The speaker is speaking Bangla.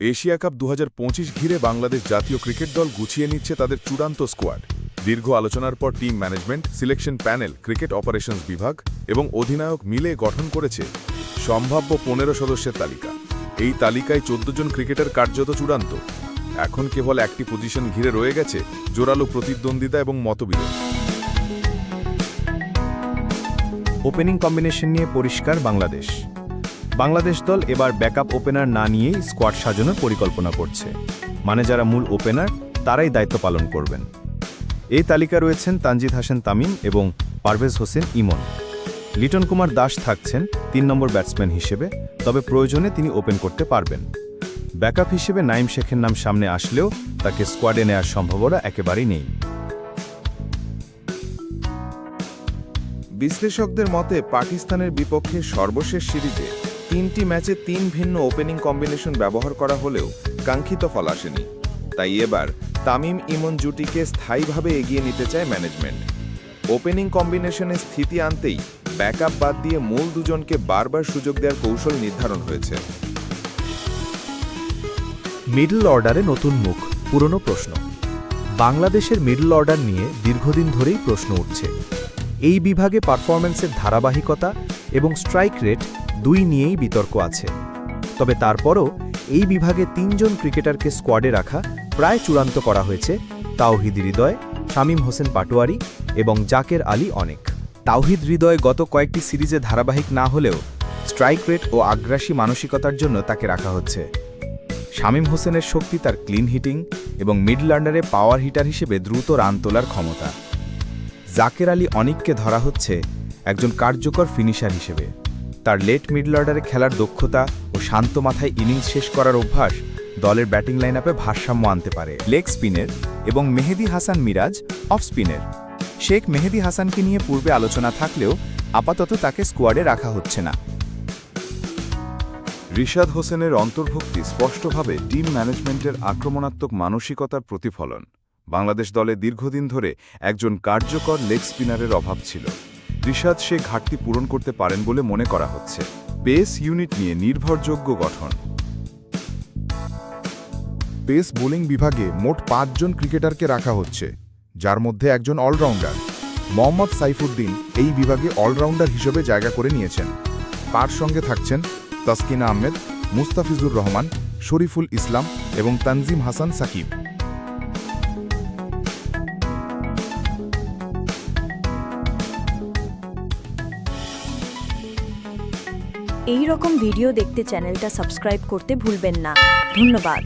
এশিয়া কাপ দু হাজার পঁচিশ ঘিরে বাংলাদেশ জাতীয় ক্রিকেট দল গুছিয়ে নিচ্ছে তাদের চূড়ান্ত স্কোয়াড দীর্ঘ আলোচনার পর team management selection panel cricket operations বিভাগ এবং অধিনায়ক মিলে গঠন করেছে সম্ভাব্য পনেরো সদস্যের তালিকা। এই তালিকায় চোদ্দ জন ক্রিকেটার কার্যত চূড়ান্ত। এখন কেবল একটি পজিশন ঘিরে রয়ে গেছে জোরালো প্রতিদ্বন্দ্বিতা এবং মতবিরোধ। ওপেনিং কম্বিনেশন নিয়ে পরিষ্কার বাংলাদেশ। বাংলাদেশ দল এবার ব্যাকআপ ওপেনার না নিয়েই স্কোয়াড সাজানোর পরিকল্পনা করছে। মানে যারা মূল ওপেনার, তারাই দায়িত্ব পালন করবেন। এই তালিকা রয়েছেন তানজিদ হাসান তামিম এবং পারভেজ হোসেন ইমন। লিটন কুমার দাস থাকছেন তিন নম্বর ব্যাটসম্যান হিসেবে, তবে প্রয়োজনে তিনি ওপেন করতে পারবেন। ব্যাকআপ হিসেবে নাইম শেখের নাম সামনে আসলেও তাকে স্কোয়াডে নেওয়ার সম্ভাবনা একেবারেই নেই। বিশ্লেষকদের মতে, পাকিস্তানের বিপক্ষে সর্বশেষ সিরিজে তিনটি ম্যাচে তিন ভিন্ন ওপেনিং কম্বিনেশন ব্যবহার করা হলেও কাঙ্ক্ষিত ফল আসেনি। তাই এবার তামিম ইমন জুটিকে স্থায়ীভাবে এগিয়ে নিতে চায় ম্যানেজমেন্ট। ওপেনিং কম্বিনেশনে স্থিতি আনতেই ব্যাকআপ বাদ দিয়ে মূল দুজনকে বারবার সুযোগ দেওয়ার কৌশল নির্ধারণ হয়েছে। মিডল অর্ডারে নতুন মুখ, পুরনো প্রশ্ন। বাংলাদেশের মিডল অর্ডার নিয়ে দীর্ঘদিন ধরেই প্রশ্ন উঠছে। এই বিভাগে পারফরম্যান্সের ধারাবাহিকতা এবং স্ট্রাইক রেট দুই নিয়েই বিতর্ক আছে। তবে তারপরও এই বিভাগে তিনজন ক্রিকেটারকে স্কোয়াডে রাখা প্রায় চূড়ান্ত করা হয়েছে তাওহিদ হৃদয়, শামীম হোসেন পাটোয়ারি এবং জাকের আলী অনেক। তাওহিদ হৃদয় গত কয়েকটি সিরিজে ধারাবাহিক না হলেও স্ট্রাইক রেট ও আগ্রাসী মানসিকতার জন্য তাকে রাখা হচ্ছে। শামীম হোসেনের শক্তি তার ক্লিন হিটিং এবং মিডল আন্ডারে পাওয়ার হিটার হিসেবে দ্রুত রান তোলার ক্ষমতা। জাকের আলী অনিককে ধরা হচ্ছে একজন কার্যকর ফিনিশার হিসেবে। তার লেট মিডল অর্ডারে খেলার দক্ষতা ও শান্ত মাথায় ইনিংস শেষ করার অভ্যাস দলের ব্যাটিং লাইন আপে ভারসাম্য আনতে পারে। লেগ স্পিনের এবং মেহেদি হাসান মিরাজ অফ স্পিনের। শেখ মেহেদি হাসানকে নিয়ে পূর্বে আলোচনা থাকলেও আপাতত তাকে স্কোয়াডে রাখা হচ্ছে না। রিশাদ হোসেনের অন্তর্ভুক্তি স্পষ্টভাবে টিম ম্যানেজমেন্টের আক্রমণাত্মক মানসিকতার প্রতিফলন। বাংলাদেশ দলে দীর্ঘদিন ধরে একজন কার্যকর লেগ স্পিনারের অভাব ছিল। রিশাদ সে ঘাটতি পূরণ করতে পারেন বলে মনে করা হচ্ছে। পেস ইউনিট নিয়ে নির্ভরযোগ্য গঠন। পেস বোলিং বিভাগে মোট পাঁচজন ক্রিকেটারকে রাখা হচ্ছে, যার মধ্যে একজন অলরাউন্ডার। মোহাম্মদ সাইফুদ্দিন এই বিভাগে অলরাউন্ডার হিসেবে জায়গা করে নিয়েছেন। তার সঙ্গে থাকছেন তাসকিনা আহমেদ, মুস্তাফিজুর রহমান, শরীফুল ইসলাম এবং তানজিম হাসান সাকিব। এই রকম ভিডিও দেখতে চ্যানেলটা সাবস্ক্রাইব করতে ভুলবেন না। ধন্যবাদ।